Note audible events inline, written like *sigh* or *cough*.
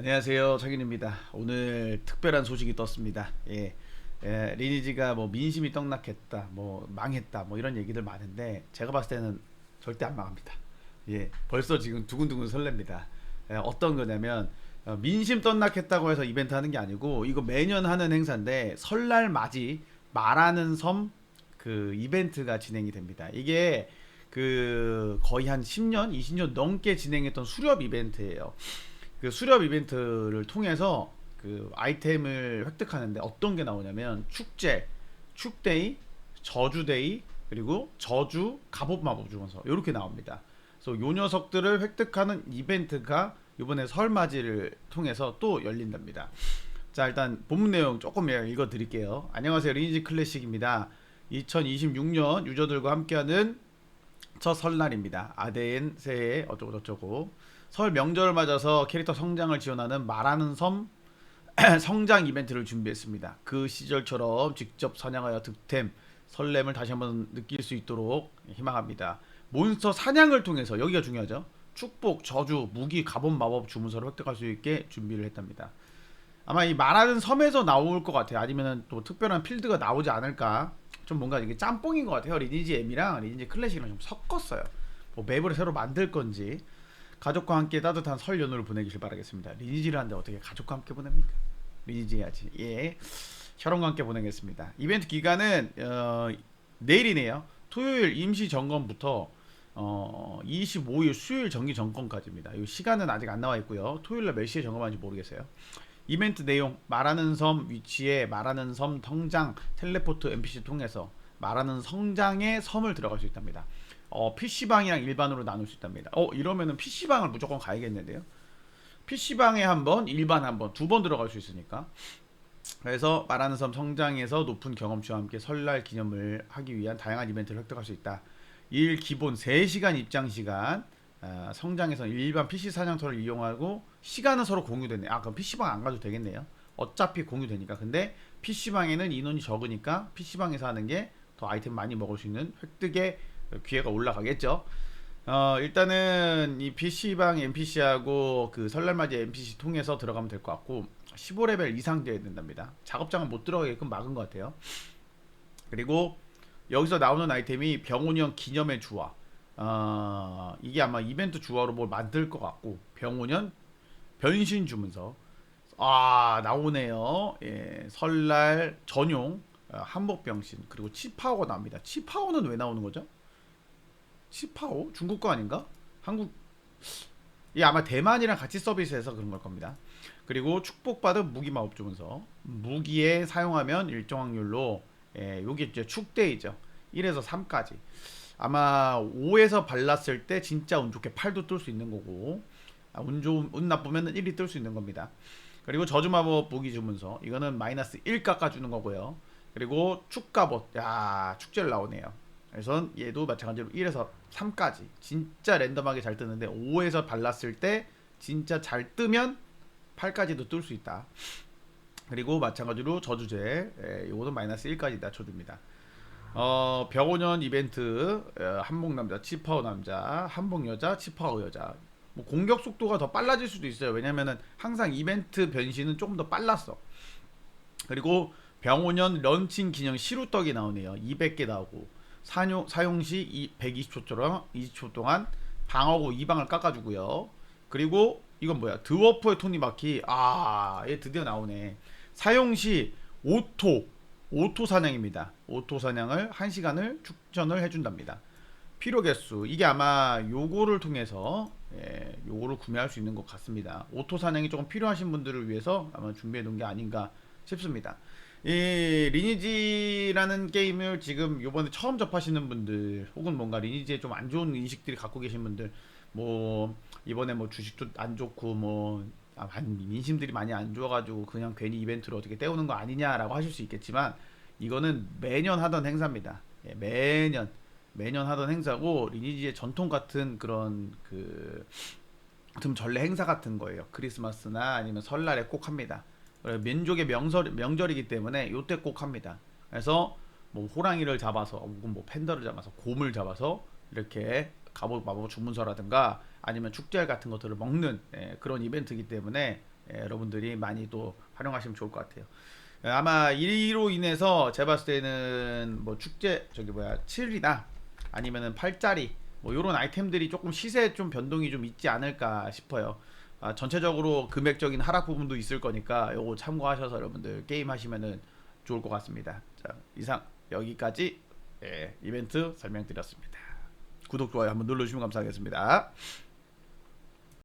안녕하세요 창윤입니다. 오늘 특별한 소식이 떴습니다. 예, 예, 리니지가 뭐 민심이 떡락했다, 뭐 망했다, 뭐 이런 얘기들 많은데 제가 봤을 때는 절대 안 망합니다. 예, 벌써 지금 두근두근 설렙니다. 예, 어떤 거냐면 어, 민심 떡락했다고 해서 이벤트 하는 게 아니고 이거 매년 하는 행사인데 설날 맞이 말하는 섬 그 이벤트가 진행이 됩니다. 이게 그 거의 한 10년, 20년 넘게 진행했던 수렵 이벤트예요. 그 수렵 이벤트를 통해서 그 아이템을 획득하는데 어떤 게 나오냐면 축제, 축데이, 저주데이 그리고 저주 갑옷 마법 중에서 이렇게 나옵니다. 그래서 요 녀석들을 획득하는 이벤트가 이번에 설맞이를 통해서 또 열린답니다. 자 일단 본문 내용 조금 읽어 드릴게요. 안녕하세요 리니지 클래식입니다. 2026년 유저들과 함께하는 첫 설날입니다. 아데엔 새해 어쩌고 저쩌고 설 명절을 맞아서 캐릭터 성장을 지원하는 말하는 섬 *clears throat* 성장 이벤트를 준비했습니다. 그 시절처럼 직접 사냥하여 득템 설렘을 다시 한번 느낄 수 있도록 희망합니다. 몬스터 사냥을 통해서 여기가 중요하죠. 축복, 저주, 무기, 갑옷, 마법 주문서를 획득할 수 있게 준비를 했답니다. 아마 이 말하는 섬에서 나올 것 같아요. 아니면은 또 특별한 필드가 나오지 않을까. 좀 뭔가 이게 짬뽕인 것 같아요. 리니지 M이랑 리니지 클래식이랑 좀 섞었어요. 뭐 맵을 새로 만들 건지 가족과 함께 따뜻한 설 연휴를 보내길 바라겠습니다. 리니지를 하는데 어떻게 가족과 함께 보냅니까? 리니지 해야지. 예. 혈원과 함께 보내겠습니다. 이벤트 기간은 어, 내일이네요. 토요일 임시 점검부터 어, 25일 수요일 정기 점검까지입니다. 이 시간은 아직 안 나와 있고요. 토요일 날 몇 시에 점검하는지 모르겠어요. 이벤트 내용 말하는 섬 위치에 말하는 섬 성장 텔레포트 NPC 통해서 말하는 성장의 섬을 들어갈 수 있답니다. 어, PC방이랑 일반으로 나눌 수 있답니다. 어, 이러면은 PC방을 무조건 가야겠는데요. PC방에 한 번, 일반 한 번, 두 번 들어갈 수 있으니까. 그래서 말하는 섬 성장에서 높은 경험치와 함께 설날 기념을 하기 위한 다양한 이벤트를 획득할 수 있다. 일 기본 3시간 입장 시간, 아, 성장에서는 일반 PC 사냥터를 이용하고 시간은 서로 공유되네. 아 그럼 PC방 안 가도 되겠네요. 어차피 공유되니까. 근데 PC방에는 인원이 적으니까 PC방에서 하는 게 더 아이템 많이 먹을 수 있는 획득의 기회가 올라가겠죠. 어 일단은 이 PC방 NPC하고 그 설날맞이 NPC 통해서 들어가면 될 것 같고 15레벨 이상 돼야 된답니다. 작업장은 못 들어가게끔 막은 것 같아요. 그리고 여기서 나오는 아이템이 병원형 기념의 주화. 어, 이게 아마 이벤트 주화로 뭘 만들 것 같고 병원년 변신 주문서 아 나오네요 예, 설날 전용 어, 한복 병신 그리고 치파오가 나옵니다. 치파오는 왜 나오는 거죠? 치파오? 중국 거 아닌가? 한국 이 아마 대만이랑 같이 서비스해서 그런 걸 겁니다. 그리고 축복받은 무기 마법 주문서. 무기에 사용하면 일정 확률로 예, 요게 이제 축대이죠. 1에서 3까지. 아마 5에서 발랐을 때 진짜 운 좋게 8도 뜰 수 있는 거고 아, 운, 좋, 운 나쁘면 1이 뜰 수 있는 겁니다. 그리고 저주마법 무기 주문서. 이거는 마이너스 1 깎아주는 거고요. 그리고 축가봇 야 축제를 나오네요. 그래서 얘도 마찬가지로 1에서 3까지 진짜 랜덤하게 잘 뜨는데 5에서 발랐을 때 진짜 잘 뜨면 8까지도 뜰 수 있다. 그리고 마찬가지로 저주제 예, 이거도 마이너스 1까지 낮춰줍니다. 어, 병원년 이벤트 어, 한복 남자, 치파오 남자, 한복 여자, 치파오 여자. 뭐 공격 속도가 더 빨라질 수도 있어요. 왜냐면은 항상 이벤트 변신은 조금 더 빨랐어. 그리고 병원년 런칭 기념 시루떡이 나오네요. 200개 나오고 사용 사용 시 120초 동안 20초 동안 방어구 2방을 깎아주고요. 그리고 이건 뭐야? 드워프의 토니바퀴. 아, 얘 드디어 나오네. 사용 시 오토 오토 사냥입니다. 오토 사냥을 1시간을 축전을 해준답니다. 필요 개수 이게 아마 요거를 통해서 예, 요거를 구매할 수 있는 것 같습니다. 오토 사냥이 조금 필요하신 분들을 위해서 아마 준비해 놓은 게 아닌가 싶습니다. 이 리니지라는 게임을 지금 요번에 처음 접하시는 분들 혹은 뭔가 리니지에 좀 안 좋은 인식들이 갖고 계신 분들 뭐 이번에 뭐 주식도 안 좋고 뭐 아, 한 민심들이 많이 안 좋아가지고 그냥 괜히 이벤트를 어떻게 때우는 거 아니냐라고 하실 수 있겠지만 이거는 매년 하던 행사입니다. 예, 매년 매년 하던 행사고 리니지의 전통 같은 그런 그좀 전래 행사 같은 거예요. 크리스마스나 아니면 설날에 꼭 합니다. 그래, 민족의 명설 명절이기 때문에 요때 꼭 합니다. 그래서 뭐 호랑이를 잡아서 혹은 뭐 팬더를 잡아서 곰을 잡아서 이렇게 갑옷 마법 주문서라든가 아니면 축제할 같은 것들을 먹는 예, 그런 이벤트이기 때문에 예, 여러분들이 많이 또 활용하시면 좋을 것 같아요. 예, 아마 이로 인해서 제가 봤을 때는 뭐 축제 저기 뭐야 7이나 아니면은 팔짜리 뭐 이런 아이템들이 조금 시세 좀 변동이 좀 있지 않을까 싶어요. 아, 전체적으로 금액적인 하락 부분도 있을 거니까 요거 참고하셔서 여러분들 게임 하시면은 좋을 것 같습니다. 자 이상 여기까지 예, 이벤트 설명드렸습니다. 구독 좋아요 한번 눌러주시면 감사하겠습니다.